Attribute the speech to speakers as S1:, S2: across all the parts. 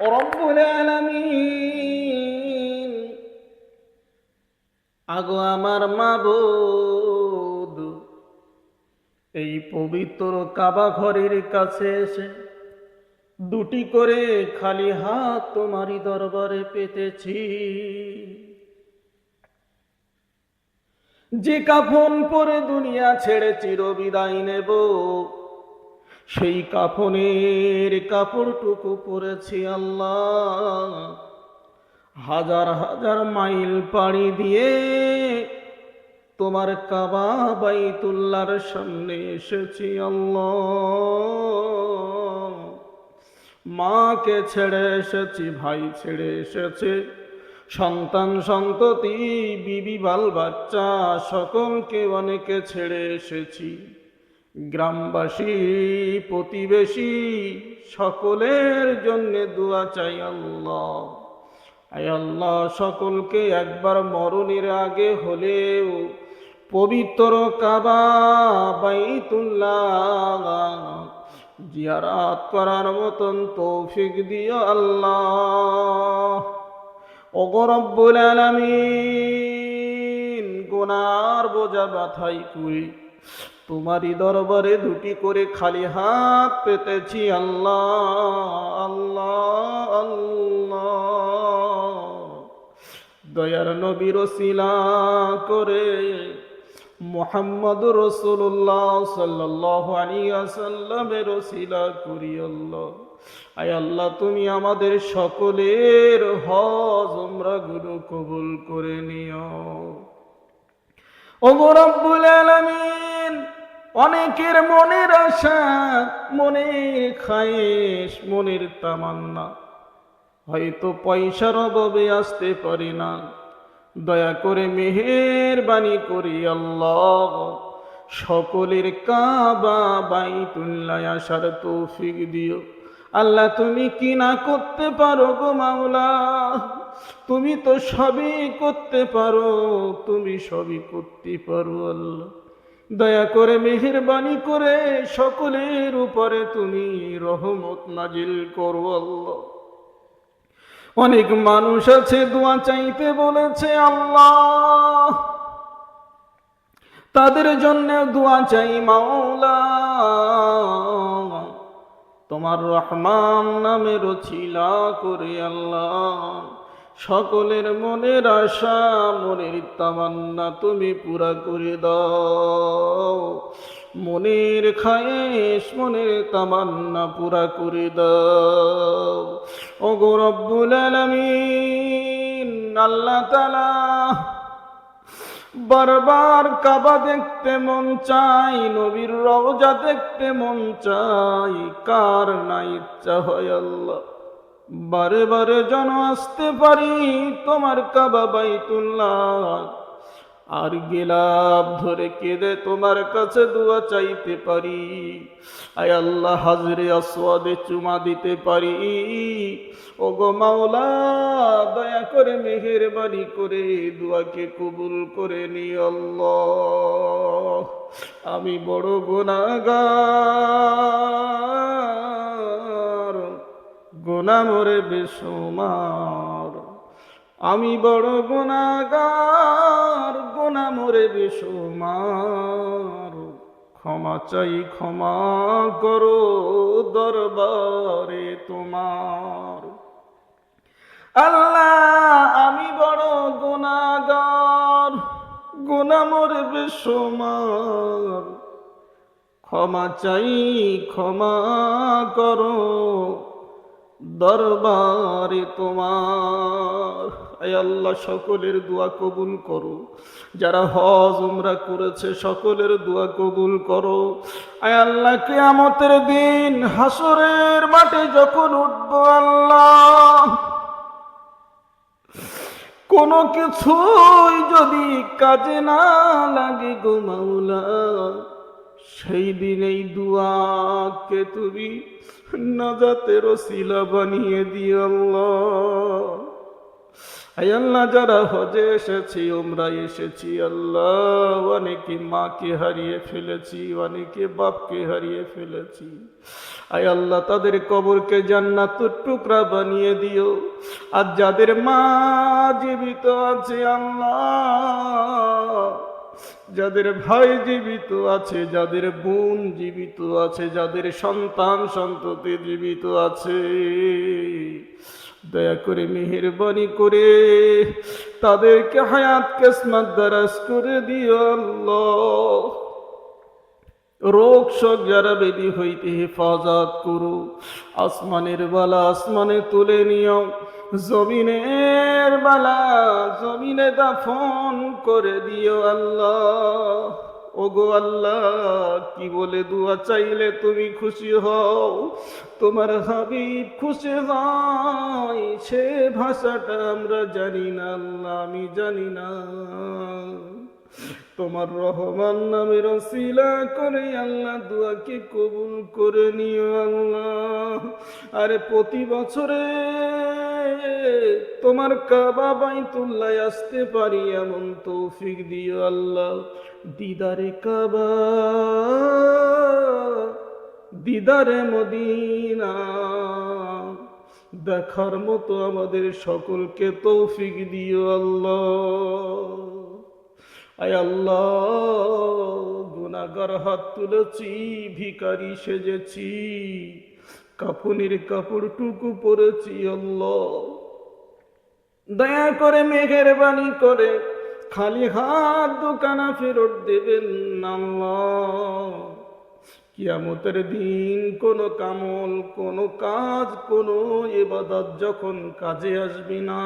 S1: রব্বুল আলামিন। আগো আমার মাবুদ, এই পবিত্র কাবা ঘরের কাছে এসে দুটি করে খালি হাত তোমারই দরবারে পেতেছি। যে কাফন পরে দুনিয়া ছেড়ে চিরবিদায় নেব। সেই কাফনের কাপড়টুকু পরেছি আল্লাহ। হাজার হাজার মাইল পাড়ি দিয়ে তোমার কাবা বাইতুল্লার সামনে এসেছি আল্লাহ। মাকে ছেড়ে এসেছি, ভাই ছেড়ে এসেছে। সন্তান, সন্ততি, বিবি, বাল, বাচ্চা, সকলকে অনেকে ছেড়ে এসেছি। গ্রামবাসী, প্রতিবেশী, সকলের জন্য দোয়া চাই আল্লাহ। আয় আল্লাহ, সকলকে একবার মরণের আগে হলেও পবিত্র কাবা জিয়ারাত করার মতন তৌফিক দিও আল্লাহ। অগরব্বুল আলামিন, গোনার বোঝা বাথাই কুই তোমারই দরবারে দুটি করে খালি হাত পেতেছি, আল্লাহ আল্লাহ। আল্লাহ দয়ার নবীর শিলা করে মোহাম্মদ রসুল্লাহ সাল্লাহ আলিয়াসাল্লামের শিলা করি, আল্লাহ। আয় আল্লাহ, তুমি আমাদের সকলের হজ আমরা গুরু কবুল করে নিও। ও রব্বুল আলামিন অনেকের মনের আশা, মনের খায়েশ, মনের তামান্না। হয়তো পয়সার অভাবে আসতে পারি না। দয়া করে মেহেরবানি করি আল্লাহ। সকলের কাবা বাইতুল্লাহ আসার তৌফিক দিও। আল্লাহ, তুমি কি না করতে পারো গো মাওলা? তুমি তো সবই করতে পারো, তুমি সবই করতে পারো আল্লাহ। দয়া করে মেহেরবানি করে সকলের উপরে তুমি রহমত নাজিল করো আল্লাহ। অনেক মানুষ আছে, দোয়া চাইতে বলেছে আল্লাহ। তাদের জন্য দোয়া চাই মাওলা। তোমার রহমান নামের ছিলা করে আল্লাহ। সকলের মনের আশা, মনের তামান্না তুমি পুরা করে দাও। মনের খায়েশ, মনের তামান্না পুরা করে দাও। ও গৌরব্বুল আলমিন, আল্লাহ তালা বারবার কাবা দেখতে মন চাই নবীর রওজা দেখতে মন চাই কার না ইচ্ছা হয় আল্লাহ। বারে বারে যেন আসতে পারি তোমার কাবা বাইতুল্লাহ। আর গেলাপ ধরে কেঁদে তোমার কাছে দোয়া চাইতে পারি। আয় আল্লাহ, হাজরে আসওয়াদে চুমা দিতে পারি। ও গো মাওলা, দয়া করে মেহেরবানি করে দোয়াকে কবুল করে নি আল্লাহ। আমি বড় গুনাগার গোনা মরে বেসমার আমি বড় গোনা মরে বেসমার ক্ষমা চাই, ক্ষমা করো দরবারে তোমার। আল্লাহ, আমি বড় গুণাগার গোনা মরে বেসমার ক্ষমা চাই, ক্ষমা করো দরবারে তোমার। আল্লাহ, সকলের দোয়া কবুল করো। যারা হজ, উমরা করেছে, সকলের দোয়া কবুল করো। আল্লাহ, কেয়ামতের দিন হাসরের মাঠে যখন উঠব আল্লাহ, কোনো কিছুই যদি কাজে না লাগে গো মাওলা, সেই দিন এই দুয়াকে তুমি নাজাতের শিলা বানিয়ে দিও আল্লাহ। আল্লাহ, যারা হজে এসেছি, ওমরা এসেছি আল্লাহ। অনেকে মাকে হারিয়ে ফেলেছি, অনেকে বাপকে হারিয়ে ফেলেছি। আয় আল্লাহ, তাদের কবরকে জান্নাতুর টুকরা বানিয়ে দিও। আর যাদের মা জীবিত আছে আল্লাহ যাদের ভাই জীবিত আছে, যাদের বোন জীবিত আছে, যাদের সন্তান সন্ততি জীবিত আছে, দয়া করে মেহেরবানি করে তাদেরকে হায়াত কেসমাত দারাজ করে দিও আল্লাহ। রোগ শোক যারা বেদি হইতে হেফাজত করু, আসমানের বালা আসমানে তুলে নিও। জমিনের বালা, জমিনে দাফন করে দিও আল্লাহ। ওগো আল্লাহ, কি বলে দুয়া চাইলে তুমি খুশি হও? তোমার হাবিব খুশি হয়, সে ভাষাটা আমরা জানি না, আল্লাহ আমি জানি না। তোমার রহমান নামের শিলা করে আল্লাহ দুয়াকে কবুল করে নিও আল্লাহ। আরে প্রতি বছরে তোমার কাবা বাইতুল্লাহ আসতে পারি, এমন তৌফিক দিও আল্লাহ। দিদারে কাবা, দিদারে মদিনা, দেখার মতো আমাদের সকলকে তৌফিক দিও আল্লাহ। আয় আল্লাহ গুনাগার হাত তুলেছি ভিকারি সেজেছি। কাপনের কাপড়টুকু পরেছি আল্লাহ। দয়া করে মেঘের বাণী করে খালি হাত দোকানা ফেরত দেবেন কিয়ামতের দিন কোনো কামল, কোনো কাজ, কোনো এবাদত যখন কাজে আসবি না,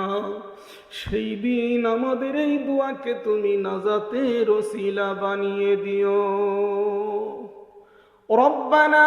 S1: সেই দিন আমাদের এই দোয়াকে তুমি নাজাতে রসিলা বানিয়ে দিও। রব্বানা